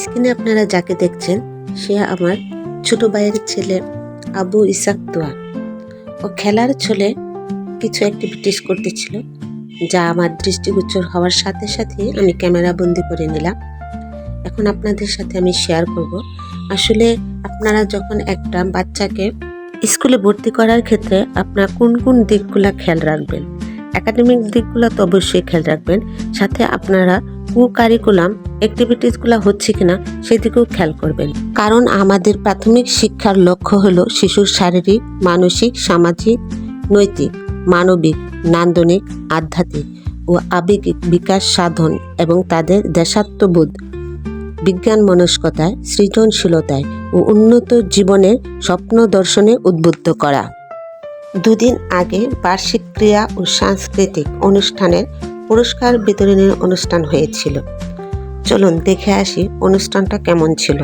স্ক্রিনে আপনারা যাকে দেখছেন, সে আমার ছোট ভাইয়ের ছেলে আবু ইসাক দোয়া। ও খেলার ছলে কিছু অ্যাক্টিভিটিস করতেছিল, যা আমার দৃষ্টিগোচর হওয়ার সাথে সাথে আমি ক্যামেরা বন্দি করে নিলাম। এখন আপনাদের সাথে আমি শেয়ার করব। আসলে আপনারা যখন একটা বাচ্চাকে স্কুলে ভর্তি করার ক্ষেত্রে আপনার কোন কোন দিকগুলা খেয়াল রাখবেন? একাডেমিক দিকগুলো তো অবশ্যই খেয়াল রাখবেন। সাথে আপনারা কু কারিকুলাম অ্যাক্টিভিটিসগুলো হচ্ছে কিনা সেদিকেও খেয়াল করবেন। কারণ আমাদের প্রাথমিক শিক্ষার লক্ষ্য হলো শিশুর শারীরিক, মানসিক, সামাজিক, নৈতিক, মানবিক, নান্দনিক, আধ্যাত্মিক ও আবেগিক বিকাশ সাধন এবং তাদের দেশাত্মবোধ, বিজ্ঞান মনস্কতায়, সৃজনশীলতায় ও উন্নত জীবনের স্বপ্ন দর্শনে উদ্বুদ্ধ করা। দুদিন আগে বার্ষিক ক্রিয়া ও সাংস্কৃতিক অনুষ্ঠানের পুরস্কার বিতরণের অনুষ্ঠান হয়েছিল। চলুন দেখে আসি অনুষ্ঠানটা কেমন ছিল।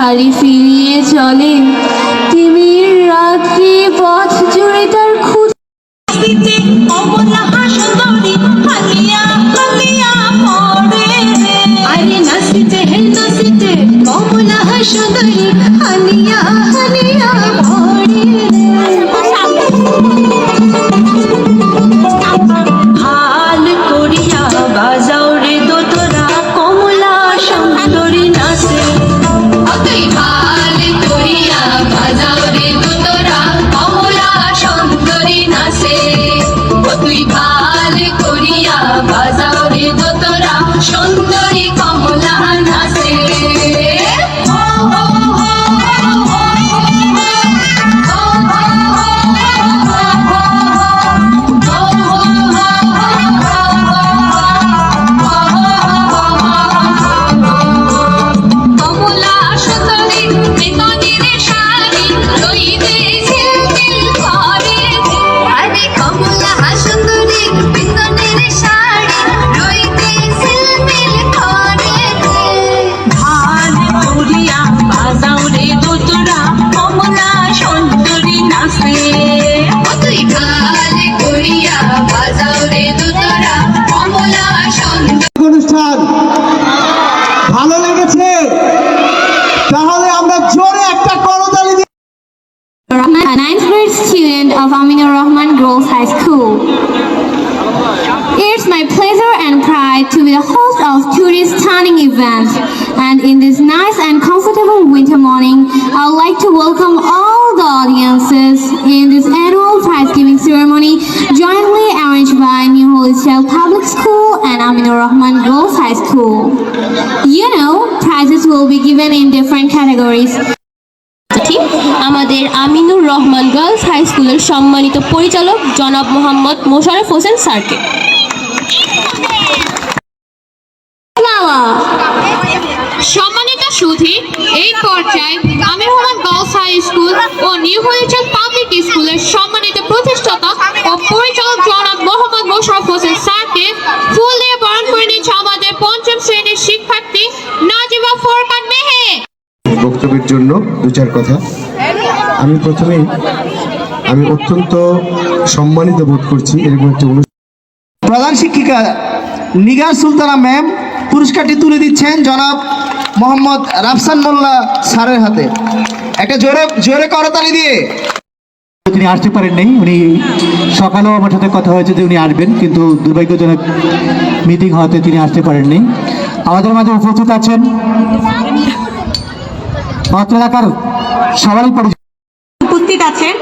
ভুখারি ফিরিয়ে চলে। তিমির রাত্রি পথ জুড়ে তার খুঁজে। হালিয়া হালিয়া পড়ে। আরে হে অনুষ্ঠান ভালো লেগেছে তাহলে আমরা জোরে একটা করতালি দিই Rahman, a ninth grade student of Aminur Rahman Girls High School. It's my pleasure and pride to be the host of today's stunning event. And in this nice and comfortable winter morning, I would like to welcome all the audiences in this annual prize giving ceremony jointly arranged by New Holy Child Public School and Aminur Rahman Girls High School. You know, prizes will be given in different categories. আমাদের Aminur Rahman girls high স্কুলের সম্মানিত পরিচালক জনাব মোহাম্মদ মোশারফ হোসেন স্যারকে সম্মানিত সুধী এই পর্যায়ে Amir Rahman girls high school ও নিউ হলিচক পাবলিক স্কুলের সম্মানিত প্রতিষ্ঠাতা ও পরিচালক জনাব মোহাম্মদ মোশারফ হোসেন স্যারকে ফুল দিয়ে বরণ করে নিচ্ছে আমাদের পঞ্চম শ্রেণির শিক্ষার্থী নাজিবা ফোরকান মেহে। বক্তব্যের জন্য দু চার কথা। আমি প্রথমে আমি অত্যন্ত সম্মানিত বোধ করছি এরকম একটি অনুষ্ঠান। প্রধান শিক্ষিকা নিগার সুলতানা ম্যাম পুরস্কারটি তুলে দিচ্ছেন জনাব মোহাম্মদ রাফসান মোল্লা স্যারের হাতে। একটা জোরে জোরে করতালি দিয়ে। তিনি আসতে পারেন নাই উনি সকালেও আমার সাথে কথা হয়েছে যে উনি আসবেন কিন্তু দুর্ভাগ্যজনক মিটিং হওয়াতে তিনি আসতে পারেন পারেননি আমাদের মাঝে উপস্থিত আছেন অত্র এলাকার সবারই উপস্থিত আছেন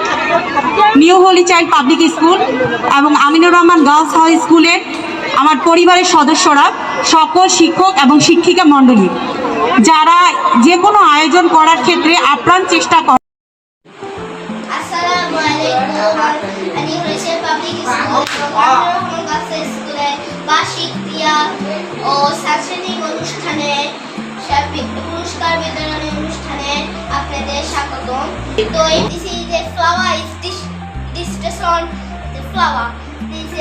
new holy child public school এবং আমিনুর রহমান গার্লস হাই স্কুলের আমার পরিবারের সদস্যরা সকল শিক্ষক এবং শিক্ষিকা মণ্ডলী। যারা যে কোনো আয়োজন করার ক্ষেত্রে আপ্রাণ চেষ্টা করে পুরস্কার অনুষ্ঠানে আপনাদের স্বাগতম। তো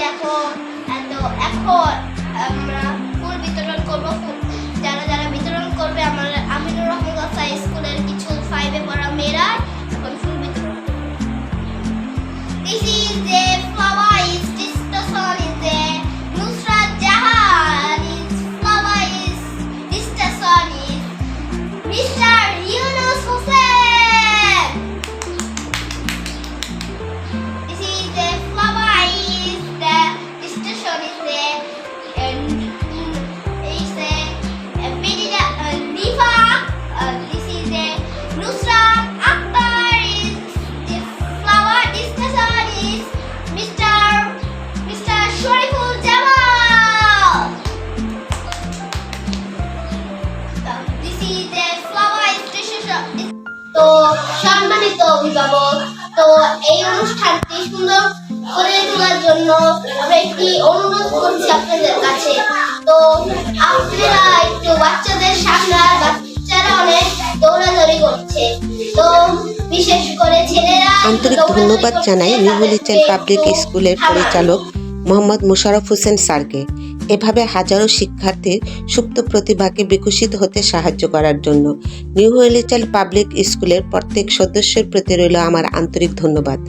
এখন এখন আমরা ফুল বিতরণ করব, ফুল Mr. সম্মানিত অভিভাবক। তো এই অনুষ্ঠানটি সুন্দর করে তোলার জন্য আমরা একটি অনুরোধ করছি আপনাদের কাছে। তো আপনারা একটু বাচ্চাদের সামনে বাচ্চারা অনেক দৌড়াদৌড়ি করছে। তো বিশেষ করে ছেলেরা আন্তরিক ধন্যবাদ জানাই নিউ পাবলিক স্কুলের পরিচালক মোহাম্মদ মুশারফ হোসেন স্যারকে। এভাবে হাজারো শিক্ষার্থীর সুপ্ত প্রতিভাকে বিকশিত হতে সাহায্য করার জন্য নিউ হলিচাইল পাবলিক স্কুলের প্রত্যেক সদস্যের প্রতি রইল আমার আন্তরিক ধন্যবাদ।